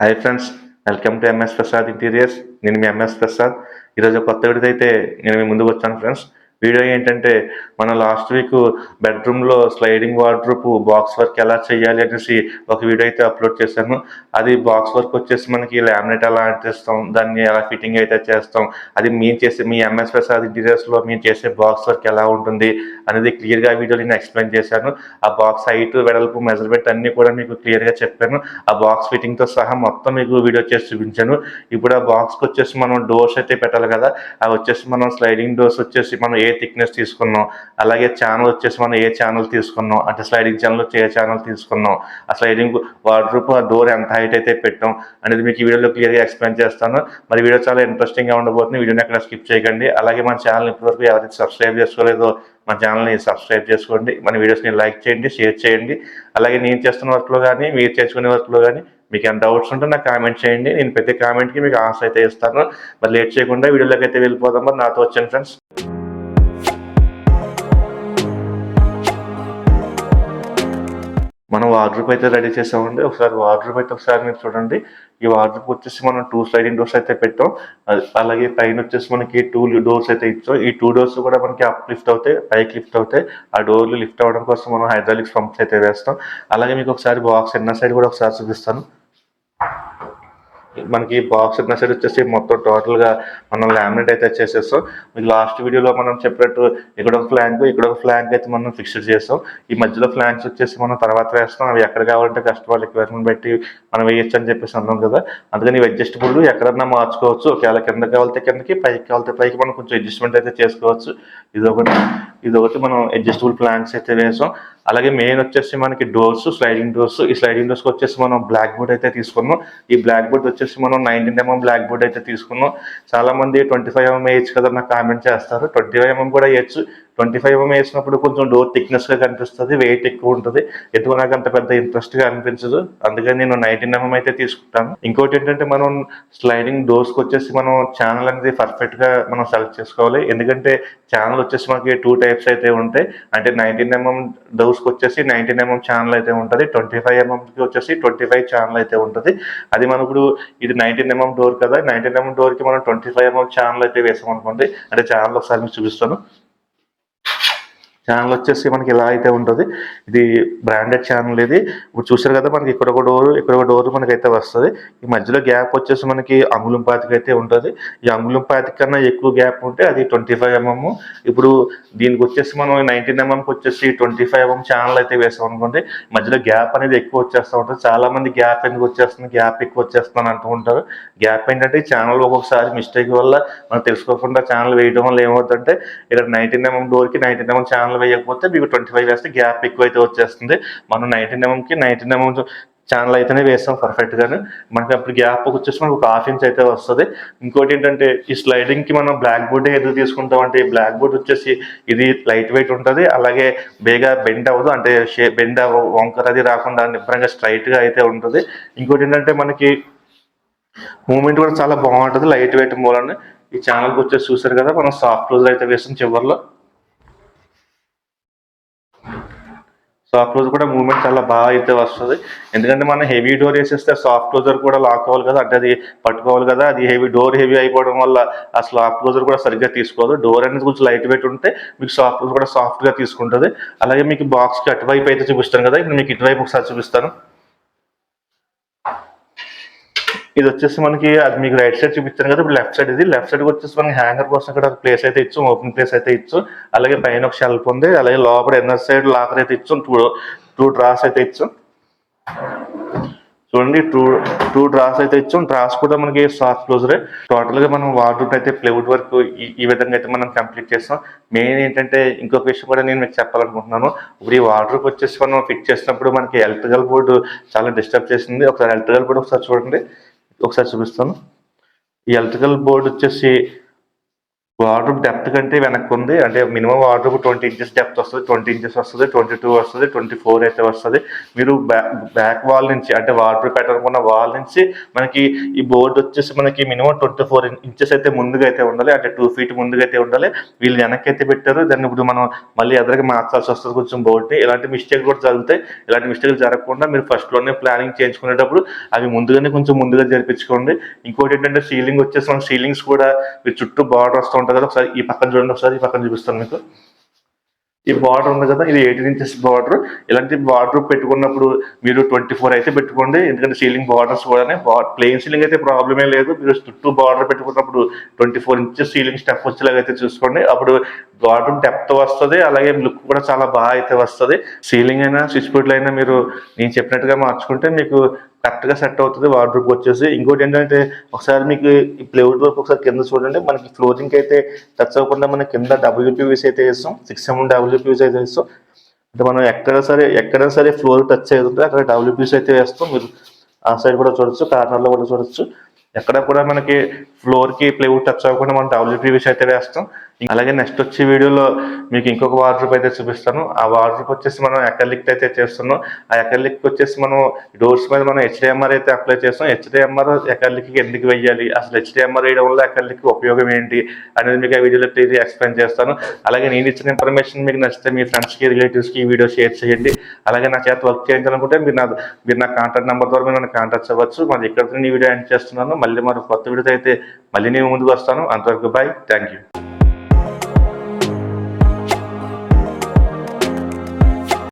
Hi friends welcome to MS Prasad interiors నేను మీ MS Prasad ఈరోజు కొత్త విడిదైతే నేను మీ ముందుకు వచ్చాను ఫ్రెండ్స్ వీడియో ఏంటంటే మనం లాస్ట్ వీక్ బెడ్రూమ్లో స్లైడింగ్ వార్డ్రూప్ బాక్స్ వర్క్ ఎలా చేయాలి అనేసి ఒక వీడియో అయితే అప్లోడ్ చేశాను. అది బాక్స్ వర్క్ వచ్చేసి మనకి లామినేట్ ఎలా అంటిస్తాం దాన్ని ఎలా ఫిట్టింగ్ అయితే చేస్తాం అది మేము చేసే మీ ఎంఎస్ ప్రసాద్ ఇంటీరియర్స్లో మేము చేసే బాక్స్ వర్క్ ఎలా ఉంటుంది అనేది క్లియర్గా వీడియో నేను ఎక్స్ప్లెయిన్ చేశాను. ఆ బాక్స్ హైట్ వెడల్పు మెజర్మెంట్ అన్నీ కూడా మీకు క్లియర్గా చెప్పాను. ఆ బాక్స్ ఫిట్టింగ్తో సహా మొత్తం మీకు వీడియో చేసి చూపించాను. ఇప్పుడు ఆ బాక్స్కి వచ్చేసి మనం డోర్స్ అయితే పెట్టాలి కదా అవి వచ్చేసి మనం స్లైడింగ్ డోర్స్ వచ్చేసి మనం ఏ థిక్నెస్ తీసుకున్నాం. అలాగే ఛానల్ వచ్చేసి మనం ఏ ఛానల్ తీసుకున్నాం? అంటే స్లైడింగ్ ఛానల్ వచ్చి ఏ ఛానల్ తీసుకున్నాం? ఆ స్లైడింగ్ వాటర్ ఆ డోర్ ఎంత హైట్ అయితే పెట్టాం? అనేది మీకు ఈ వీడియోలో క్లియర్గా ఎక్స్ప్లెయిన్ చేస్తాను. మరి వీడియో చాలా ఇంట్రెస్టింగ్గా ఉండబోతుంది. వీడియోని ఎక్కడ స్కిప్ చేయకండి. అలాగే మన ఛానల్ ఇప్పటివరకు ఎవరైతే సబ్స్క్రైబ్ చేసుకోలేదో మన ఛానల్ని సబ్స్క్రైబ్ చేసుకోండి. మన వీడియోస్ని లైక్ చేయండి షేర్ చేయండి. అలాగే నేను చేస్తున్న వర్క్లో కానీ మీరు చేసుకునే వర్క్లో కానీ మీకు ఏమైనా డౌట్స్ ఉంటే నాకు కామెంట్ చేయండి. నేను ప్రతి కామెంట్కి మీకు ఆన్సర్ అయితే ఇస్తాను. మరి లేట్ చేయకుండా వీడియోలోకి అయితే వెళ్ళిపోదాం. మరి నాతో వచ్చాను ఫ్రెండ్స్ మనం వార్డ్రూప్ అయితే రెడీ చేసామండి. ఒకసారి వార్డ్రూప్ అయితే ఒకసారి మీరు చూడండి. ఈ వార్డ్రూప్ వచ్చేసి మనం టూ స్లైడింగ్ డోర్స్ అయితే పెట్టాం. అలాగే పైన వచ్చేసి మనకి టూ డోర్స్ అయితే ఇచ్చాం. ఈ టూ డోర్స్ కూడా మనకి అప్ లిఫ్ట్ అవుతాయి పైకి లిఫ్ట్ అవుతాయి. ఆ డోర్లు లిఫ్ట్ అవ్వడం కోసం మనం హైడ్రాలిక్స్ పంప్స్ అయితే వేస్తాం. అలాగే మీకు ఒకసారి బాక్స్ ఎన్న సైడ్ కూడా ఒకసారి చూపిస్తాను. మనకి బాక్స్ ఉన్న సైడ్ వచ్చేసి మొత్తం టోటల్గా మనం లామినేట్ అయితే చేసేస్తాం. మీకు లాస్ట్ వీడియోలో మనం చెప్పినట్టు ఇక్కడ ఒక ఫ్లాంక్ ఇక్కడ ఒక ఫ్లాంక్ అయితే మనం ఫిక్స్డ్ చేస్తాం. ఈ మధ్యలో ఫ్లాంక్స్ వచ్చేసి మనం తర్వాత వేస్తాం. అవి ఎక్కడ కావాలంటే కస్టమర్ రిక్వైర్మెంట్ బట్టి మనం వేయొచ్చు అని చెప్పేసి అన్నాం కదా. అందుకని అడ్జస్టబుల్ ఎక్కడన్నా మార్చుకోవచ్చు. ఒకవేళ కింద కావాలితే కిందకి పైకి కావాలితే పైకి మనం కొంచెం అడ్జస్ట్మెంట్ అయితే చేసుకోవచ్చు. ఇది ఒకటి ఇది ఒకటి మనం అడ్జస్టబుల్ ప్లాన్స్ అయితే వేసాం. అలాగే మెయిన్ వచ్చేసి మనకి డోర్స్ స్లైడింగ్ డోర్స్ ఈ స్లైడింగ్ డోర్స్ వచ్చేసి మనం బ్లాక్ బోర్డ్ అయితే తీసుకున్నాం. ఈ బ్లాక్ బోర్డ్ వచ్చేసి మనం నైన్టీన్ ఎంఎం బ్లాక్ బోర్డ్ అయితే తీసుకున్నాం. చాలా మంది ట్వంటీ ఫైవ్ ఎంఎం వేయచ్చు కదా నాకు కామెంట్ చేస్తారు. ట్వంటీ ఫైవ్ ఎంఎం కూడా వేయచ్చు ట్వంటీ ఫైవ్ ఎంఎం వేసినప్పుడు కొంచెం డోర్ థిక్నెస్గా కనిపిస్తుంది వెయిట్ ఎక్కువ ఉంటుంది. ఎందుకు నాకు అంత పెద్ద ఇంట్రెస్ట్గా అనిపించదు. అందుకని నేను నైన్టీన్ ఎంఎం అయితే తీసుకుంటాను. ఇంకోటి ఏంటంటే మనం స్లైడింగ్ డోర్స్కి వచ్చేసి మనం ఛానల్ అనేది పర్ఫెక్ట్గా మనం సెలెక్ట్ చేసుకోవాలి. ఎందుకంటే ఛానల్ వచ్చేసి మనకి టూ టైప్స్ అయితే ఉంటాయి. అంటే నైన్టీన్ ఎంఎం డోర్స్కి వచ్చేసి నైన్టీన్ ఎంఎం ఛానల్ అయితే ఉంటుంది. ట్వంటీ ఫైవ్ ఎంఎం కి వచ్చేసి ట్వంటీ ఫైవ్ ఛానల్ అయితే ఉంటుంది. అది మనం ఇప్పుడు ఇది నైన్టీన్ ఎంఎం డోర్ కదా. నైన్టీన్ ఎంఎం డోర్కి మనం ట్వంటీ ఫైవ్ ఎంఎం ఛానల్ అయితే వేసాం అనుకోండి అంటే ఛానల్ ఒకసారి మీకు చూపిస్తాను. ఛానల్ వచ్చేసి మనకి ఇలా అయితే ఉంటుంది. ఇది బ్రాండెడ్ ఛానల్ ఇది. ఇప్పుడు చూసారు కదా మనకి ఇక్కడ ఒక డోర్ ఇక్కడ ఒక డోర్ మనకి అయితే వస్తుంది. ఈ మధ్యలో గ్యాప్ వచ్చేసి మనకి అంగుళం పాతిక అయితే ఉంటుంది. ఈ అంగుళం పాతిక కన్నా ఎక్కువ గ్యాప్ ఉంటే అది ట్వంటీ ఫైవ్ ఎంఎం ఇప్పుడు దీనికి వచ్చేసి మనం నైన్టీన్ ఎంఎంకి mm వచ్చేసి ట్వంటీ ఫైవ్ ఎంఎం ఛానల్ అయితే వేసాం అనుకోండి మధ్యలో గ్యాప్ అనేది ఎక్కువ వచ్చేస్తూ ఉంటుంది. చాలా మంది గ్యాప్ ఎందుకు వచ్చేస్తుంది? గ్యాప్ ఎక్కువ వచ్చేస్తుంది అంటూ ఉంటారు. గ్యాప్ ఏంటంటే ఛానల్ ఒక్కొక్కసారి మిస్టేక్ వల్ల మనం తెలుసుకోకుండా ఛానల్ వేయడం వల్ల ఏమవుతుందంటే ఇక్కడ నైన్టీన్ ఎంఎం డోర్కి నైన్టీన్ ఎంఎం ఛానల్ వేయకపోతే మీకు ట్వంటీ ఫైవ్ వేస్తే గ్యాప్ ఎక్కువ అయితే వచ్చేస్తుంది. మనం నైన్టీన్ ఎంఎంకి నైన్టీన్ ఎంఎం ఛానల్ అయితేనే వేస్తాం పర్ఫెక్ట్గాను మనకి అప్పుడు గ్యాప్ వచ్చేసి మనకు ఒక హాఫ్ ఇంచ్ అయితే వస్తుంది. ఇంకోటి ఏంటంటే ఈ స్లైడింగ్కి మనం బ్లాక్ బోర్డ్ ఎదురు తీసుకుంటాం అంటే ఈ బ్లాక్ బోర్డ్ వచ్చేసి ఇది లైట్ వెయిట్ ఉంటుంది. అలాగే బేగా బెండ్ అవ్వదు. అంటే షే బెండ్ వంకర్ అది రాకుండా నిబ్బరంగా స్ట్రైట్గా అయితే ఉంటుంది. ఇంకోటి ఏంటంటే మనకి మూమెంట్ కూడా చాలా బాగుంటుంది లైట్ వెయిట్ మూలన. ఈ ఛానల్కి వచ్చేసి చూసారు కదా మనం సాఫ్ట్ క్లోజ్ అయితే వేస్తాం చివరిలో. సాఫ్ట్ క్లోజ్ కూడా మూవ్మెంట్ చాలా బాగా అయితే వస్తుంది. ఎందుకంటే మనం హెవీ డోర్ వేసేస్తే సాఫ్ట్ క్లోజర్ కూడా లాక్ అవ్వాలి కదా అంటే అది పట్టుకోవాలి కదా అది హెవీ డోర్ హెవీ అయిపోవడం వల్ల ఆ సాఫ్ట్ క్లోజర్ కూడా సరిగ్గా తీసుకోదు. డోర్ అనేది కొంచెం లైట్ వెయిట్ ఉంటే మీకు సాఫ్ట్ క్లోజ్ కూడా సాఫ్ట్గా తీసుకుంటుంది. అలాగే మీకు బాక్స్కి అటువైపు అయితే చూపిస్తాను కదా ఇప్పుడు మీకు ఇటువైపు ఒకసారి చూపిస్తాను. ఇది వచ్చేసి మనకి అది మీకు రైట్ సైడ్ చూపించాను కదా ఇప్పుడు లెఫ్ట్ సైడ్ ఇది. లెఫ్ట్ సైడ్ వచ్చేసి మనకి హ్యాంగర్ కోసం ఇక్కడ ప్లేస్ అయితే ఇచ్చు ఓపెన్ ప్లేస్ అయితే ఇచ్చు. అలాగే పైన ఒక షెల్ఫ్ ఉంది అలాగే లోపల ఎన్నర్ సైడ్ లాకర్ అయితే ఇచ్చు టూ టూ డ్రాస్ అయితే ఇచ్చు. చూడండి టూ టూ డ్రాస్ అయితే ఇచ్చాం. డ్రాస్ కూడా మనకి సాఫ్ట్ క్లోజరే టోటల్గా మనం వాటర్ అయితే ప్లేవుడ్ వర్క్ ఈ- విధంగా అయితే మనం కంప్లీట్ చేస్తాం. మెయిన్ ఏంటంటే ఇంకొక విషయం కూడా నేను మీకు చెప్పాలనుకుంటున్నాను. ఇప్పుడు ఈ వార్డ్రూప్ వచ్చేసి మనం ఫిట్ చేసినప్పుడు మనకి ఎలక్ట్రికల్ బోర్డు చాలా డిస్టర్బ్ చేసింది. ఒకసారి ఎలక్ట్రికల్ బోర్డు ఒకసారి చూడండి. ఒకసారి చూపిస్తాను. ఈ ఎలక్ట్రికల్ బోర్డు వచ్చేసి వాటర్ డెప్త్ కంటే వెనక్కి ఉంది అంటే minimum water twenty inches depth వస్తుంది ట్వంటీ ఇంచెస్ వస్తుంది ట్వంటీ టూ వస్తుంది ట్వంటీ ఫోర్ అయితే వస్తుంది. మీరు బ్యాక్ బ్యాక్ వాల్ నుంచి అంటే వాటర్ పెట్టనుకున్న వాల్ నుంచి మనకి ఈ బోర్డు వచ్చేసి మనకి మినిమం ట్వంటీ ఫోర్ ఇంచెస్ అయితే ముందుగా అయితే ఉండాలి. అంటే టూ ఫీట్ ముందుగా అయితే ఉండాలి. వీళ్ళు వెనక్కి అయితే పెట్టారు. దాన్ని ఇప్పుడు మనం మళ్ళీ ఎదురుగా మార్చాల్సి వస్తుంది కొంచెం బోర్డుని. ఇలాంటి మిస్టేక్ కూడా జరుగుతాయి. ఇలాంటి మిస్టేక్ జరగకుండా మీరు ఫస్ట్లోనే ప్లానింగ్ చేయించుకునేటప్పుడు అవి ముందుగానే కొంచెం ముందుగా జరిపించుకోండి. ఇంకోటి ఏంటంటే సీలింగ్ వచ్చేసి మన సీలింగ్స్ కూడా మీరు చుట్టూ బార్డర్ వస్తూ ఉంటుంది కదా ఒకసారి ఈ పక్కన చూడండి ఒకసారి ఈ పక్కన చూపిస్తాను మీకు. ఈ బార్డర్ ఉంది కదా ఇది ఎయిటీన్ ఇంచెస్ బార్డర్ ఇలాంటి బార్డర్ పెట్టుకున్నప్పుడు మీరు ట్వంటీ ఫోర్ అయితే పెట్టుకోండి. ఎందుకంటే సీలింగ్ బార్డర్స్ కూడా ప్లెయిన్ సీలింగ్ అయితే ప్రాబ్లమే లేదు. మీరు చుట్టూ బార్డర్ పెట్టుకున్నప్పుడు twenty four inches ceiling step వచ్చేలాగా అయితే చూసుకోండి. అప్పుడు బార్డర్ డెప్త్ వస్తుంది అలాగే లుక్ కూడా చాలా బాగా అయితే వస్తుంది. సీలింగ్ అయినా స్విచ్ బోర్డ్లు అయినా మీరు నేను చెప్పినట్టుగా మార్చుకుంటే మీకు కరెక్ట్గా సెట్ అవుతుంది వార్డ్రూప్ వచ్చేసి. ఇంకోటి ఏంటంటే ఒకసారి మీకు ఈ ప్లేవుడ్ వర్క్ ఒకసారి కింద చూడండి మనకి ఫ్లోరింగ్ అయితే టచ్ అవ్వకుండా మనం కింద డబ్ల్యూపీవీస్ అయితే వేస్తాం సిక్స్ ఎంఎం డబ్ల్యూపీవీస్ అయితే వేస్తాం. అంటే మనం ఎక్కడ సరే ఎక్కడ సరే ఫ్లోర్ టచ్ అవుతుంది అక్కడ డబ్ల్యూపీస్ అయితే వేస్తాం. మీరు ఆ సైడ్ కూడా చూడొచ్చు కార్నర్లో కూడా చూడొచ్చు. ఎక్కడ కూడా మనకి ఫ్లోర్కి ప్లేవుడ్ టచ్ అవ్వకుండా మనం డబ్ల్యూపీవీస్ అయితే వేస్తాం. అలాగే నెక్స్ట్ వచ్చే వీడియోలో మీకు ఇంకొక వార్డ్రూప్ అయితే చూపిస్తాను. ఆ వార్డ్రూప్ వచ్చేసి మనం ఎకలిక్ అయితే చేస్తున్నాం. ఆ ఎకలిక్ వచ్చేసి మనం డోర్స్ మీద మనం హెచ్డిఎంఆర్ అయితే అప్లై చేస్తాం. హెచ్డిఎంఆర్ ఎకలిక్ ఎందుకు వెయ్యాలి? అసలు హెచ్డిఎంఆర్ వేయడం వల్ల ఎకలిక్ ఉపయోగం ఏంటి అనేది మీకు ఆ వీడియోలో క్లియర్గా ఎక్స్ప్లెయిన్ చేస్తాను. అలాగే నేను ఇచ్చిన ఇన్ఫర్మేషన్ మీకు నచ్చితే మీ ఫ్రెండ్స్కి రిలేటివ్స్కి ఈ వీడియో షేర్ చేయండి. అలాగే నా చేత వర్క్ చేయించాలనుకుంటే మీరు నా మీరు నా కాంటాక్ట్ నెంబర్ ద్వారా మీరు నన్ను కాంటాక్ట్ అవ్వచ్చు. మరి ఇక్కడ ఈ వీడియో ఎండ్ చేస్తున్నాను. మళ్ళీ మనం కొత్త వీడియోతో అయితే మళ్ళీ నేను ముందుకు వస్తాను. అంతవరకు బాయ్ థ్యాంక్ యూ